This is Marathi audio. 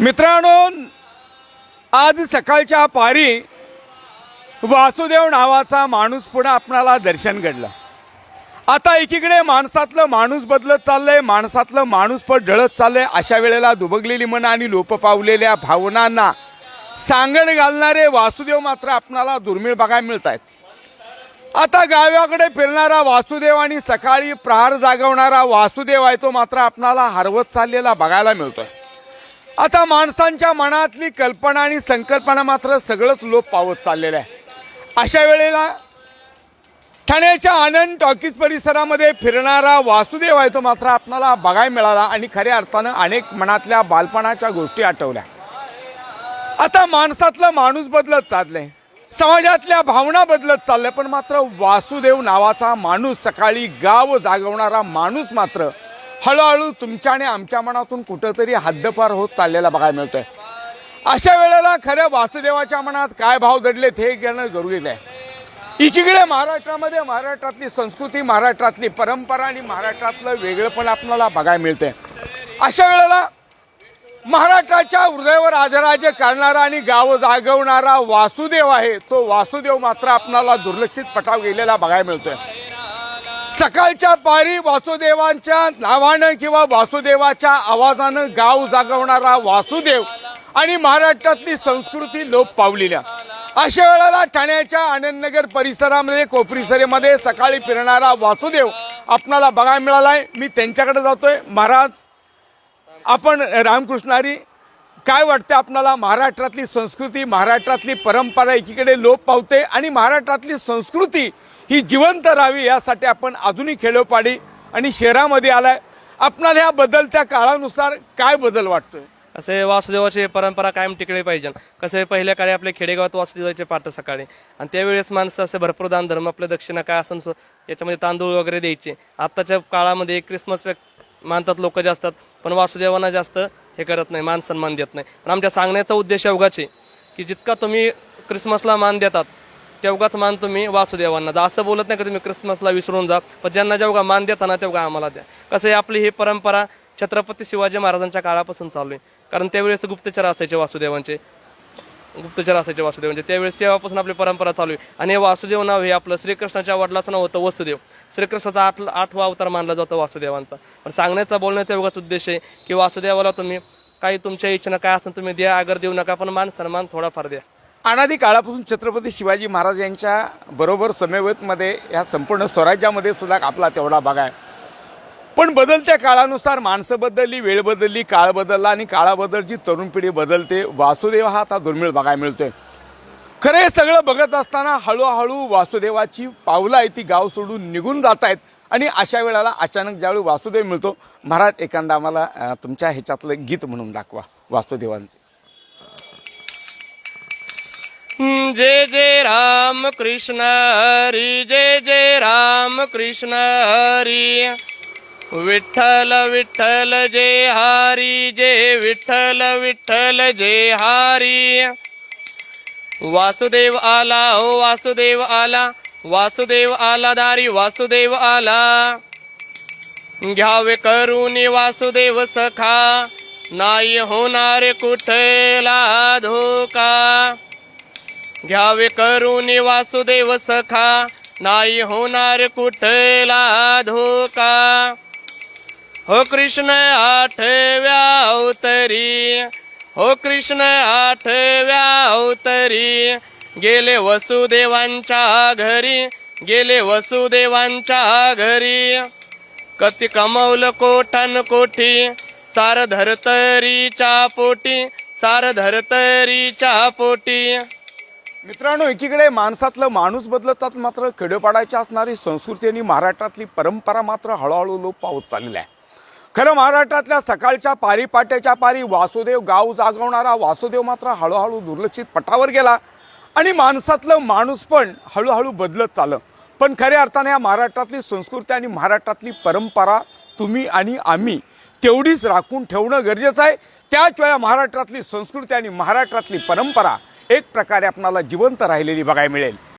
मित्रांनो आज सकाळच्या पारी वासुदेव नावाचा माणूस पुढे आपणाला दर्शन घडलं. आता एकीकडे माणसातलं माणूस बदलत चाललंय माणसातलं माणूस पण ढळत चाललंय. अशा वेळेला दुबगलेली मन आणि लोप पावलेल्या भावनांना सांगण घालणारे वासुदेव मात्र आपणाला दुर्मिळ बघायला मिळत आहेत आता गावाकडे फिरणारा वासुदेव आणि सकाळी प्रहार जागवणारा वासुदेव आहे तो मात्र आपणाला हरवत चाललेला बघायला मिळतोय. आता माणसांच्या मनातली कल्पना आणि संकल्पना मात्र सगळंच लोप पावत चाललेलं आहे. अशा वेळेला ठाण्याच्या आनंद टॉकीज परिसरामध्ये फिरणारा वासुदेव आहे तो मात्र आपणाला बघायला मिळाला आणि खऱ्या अर्थानं अनेक मनातल्या बालपणाच्या गोष्टी आठवल्या. आता माणसातलं माणूस बदलत चाललंय. समाजातल्या भावना बदलत चालल्या पण मात्र वासुदेव नावाचा माणूस सकाळी गाव जागवणारा माणूस मात्र हळूहळू तुमच्या आणि आमच्या मनातून कुठंतरी हद्दपार होत चाललेला बघायला मिळतोय. अशा वेळेला खऱ्या वासुदेवाच्या मनात काय भाव दडलेत हे घेणं जरुरीचं आहे. एकीकडे महाराष्ट्रामध्ये महाराष्ट्रातली संस्कृती महाराष्ट्रातली परंपरा आणि महाराष्ट्रातलं वेगळंपण आपल्याला बघायला मिळते अशा वेळेला महाराष्ट्राच्या हृदयावर आदराज्य करणारा आणि गाव जागवणारा वासुदेव आहे तो वासुदेव मात्र आपणाला दुर्लक्षित पटाव गेलेला बघायला मिळतोय. सकाळच्या पारी वासुदेवांच्या नावानं किंवा वासुदेवाच्या आवाजानं गाव जागवणारा वासुदेव आणि महाराष्ट्रातली संस्कृती लोप पावलेल्या. अशा वेळेला ठाण्याच्या आनंदनगर परिसरामध्ये कोपरिसरेमध्ये सकाळी फिरणारा वासुदेव आपणाला बघायला मिळालाय. मी त्यांच्याकडे जातोय. महाराज आपण रामकृष्णारी काय वाटतं आपणाला? महाराष्ट्रातली संस्कृती महाराष्ट्रातली परंपरा एकीकडे लोप पावते आणि महाराष्ट्रातली संस्कृती ही जिवंत राहावी यासाठी आपण आधुनिक खेडोपाडी आणि शहरामध्ये आलाय. आपणाला ह्या बदलत्या काळानुसार काय बदल वाटतोय? असे वासुदेवाची परंपरा कायम टिकली पाहिजे. कसे पहिल्या काळी आपल्या खेडेगावात वासुदेवाचे पाठ सकाळी आणि त्यावेळेस माणसं असे भरपूर दान धर्म आपल्या दक्षिणा काय असं याच्यामध्ये तांदूळ वगैरे द्यायचे. आत्ताच्या काळामध्ये क्रिसमस मानतात लोक जास्त पण वासुदेवांना जास्त हे करत नाही मान सन्मान देत नाही. आणि आमच्या सांगण्याचा उद्देश एवढाच आहे की जितका तुम्ही क्रिसमसला मान देतात तेवढाच मान तुम्ही वासुदेवांना जा. असं बोलत नाही का तुम्ही क्रिसमसला विसरून जा. पण ज्यांना जेवढा मान देताना तेवढा आम्हाला द्या. कसं आहे आपली ही परंपरा छत्रपती शिवाजी महाराजांच्या काळापासून चालू आहे. कारण त्यावेळेस गुप्तचर असायचे वासुदेवांचे. गुप्तचर असायचे वासुदेवांचे. त्यावेळेस तेव्हापासून आपली परंपरा चालू आहे. आणि हे वासुदेव नाव हे आपलं श्रीकृष्णाच्या वडिलाचं नाव होतं वसुदेव. श्रीकृष्णाचा आठ आठवा अवतार मानला जातो वासुदेवांचा. पण सांगण्याचा बोलण्याचा एवढाच उद्देश आहे की वासुदेवाला तुम्ही काही तुमच्या इच्छेनं काय असेल तुम्ही द्या आगर देऊ नका पण मान सन्मान थोडाफार द्या. अनादी काळापासून छत्रपती शिवाजी महाराज यांच्या बरोबर समवेतमध्ये ह्या संपूर्ण स्वराज्यामध्ये सुद्धा आपला तेवढा भाग आहे. पण बदलत्या काळानुसार माणसं बदलली वेळ बदलली काळ बदलला आणि काळाबद्दलची तरुण पिढी बदलते वासुदेव हा आता दुर्मिळ बघायला मिळतोय. खरं हे सगळं बघत असताना हळूहळू वासुदेवाची पावलं आहे ती गाव सोडून निघून जात आहेत आणि अशा वेळेला अचानक ज्यावेळी वासुदेव मिळतो महाराज एखादा आम्हाला तुमच्या ह्याच्यातलं गीत म्हणून दाखवा वासुदेवांचे. जय जय राम कृष्ण हरी जय जय राम कृष्ण हरी। विठ्ठल विठ्ठल जय हरी जय विठ्ठल विठ्ठल जय हरी। वासुदेव आला हो वासुदेव आला वासुदेव आला दारी वासुदेव आला। घ्यावे करून वासुदेव सखा नाही होणारे कुठला धोका। घ्यावे करून वासुदेव सखा. नाही होणार कुठला धोका. हो कृष्ण आठव्या अवतरी. हो कृष्ण आठव्या अवतरी. गेले वसुदेवांच्या घरी. गेले वसुदेवांच्या घरी. कती कमवलं कोठन कोठी. सार धरतरीच्या पोटी. सार धरतरीच्या पोटी. मित्रांनो एकीकडे माणसातलं माणूस बदलतात मात्र खेडोपाड्याची असणारी संस्कृती आणि महाराष्ट्रातली परंपरा मात्र हळूहळू लोप पावत चाललेली आहे. खरं महाराष्ट्रातल्या सकाळच्या पारी पाट्याच्या पारी वासुदेव गाव जागवणारा वासुदेव मात्र हळूहळू दुर्लक्षित पटावर गेला आणि माणसातलं माणूस पण हळूहळू बदलत चाललं. पण खऱ्या अर्थाने या महाराष्ट्रातली संस्कृती आणि महाराष्ट्रातली परंपरा तुम्ही आणि आम्ही तेवढीच राखून ठेवणं गरजेचं आहे. त्याच वेळा महाराष्ट्रातली संस्कृती आणि महाराष्ट्रातली परंपरा एक प्रकारे आपणाला जिवंत राहिलेली बघायला मिळेल.